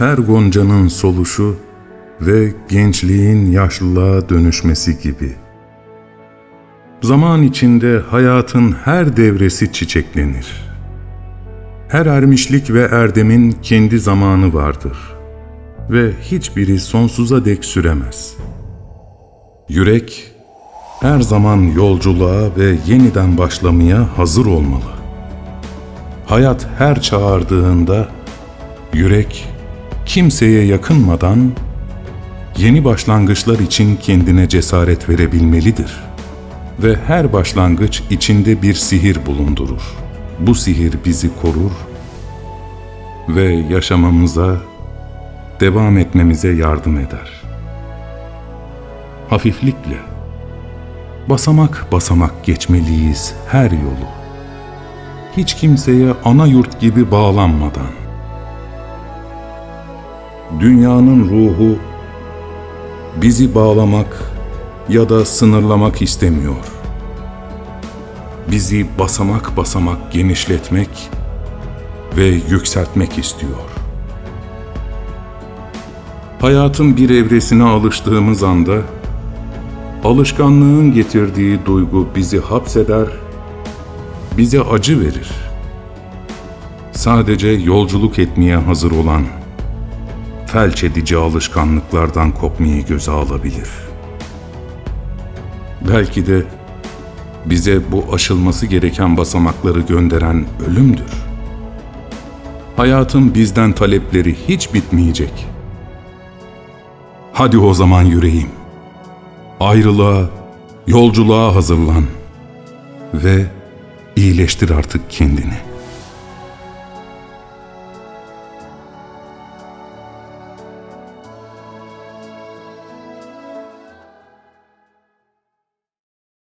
her goncanın soluşu ve gençliğin yaşlılığa dönüşmesi gibi. Zaman içinde hayatın her devresi çiçeklenir. Her ermişlik ve erdemin kendi zamanı vardır ve hiçbiri sonsuza dek süremez. Yürek her zaman yolculuğa ve yeniden başlamaya hazır olmalı. Hayat her çağırdığında yürek kimseye yakınmadan yeni başlangıçlar için kendine cesaret verebilmelidir. Ve her başlangıç içinde bir sihir bulundurur. Bu sihir bizi korur ve yaşamamıza, devam etmemize yardım eder. Hafiflikle, basamak basamak geçmeliyiz her yolu. Hiç kimseye ana yurt gibi bağlanmadan. Dünyanın ruhu bizi bağlamak ya da sınırlamak istemiyor. Bizi basamak basamak genişletmek ve yükseltmek istiyor. Hayatın bir evresine alıştığımız anda alışkanlığın getirdiği duygu bizi hapseder, bize acı verir. Sadece yolculuk etmeye hazır olan felç edici alışkanlıklardan kopmayı göze alabilir. Belki de bize bu aşılması gereken basamakları gönderen ölümdür. Hayatın bizden talepleri hiç bitmeyecek. Hadi o zaman yüreğim. Ayrılığa, yolculuğa hazırlan ve iyileştir artık kendini.''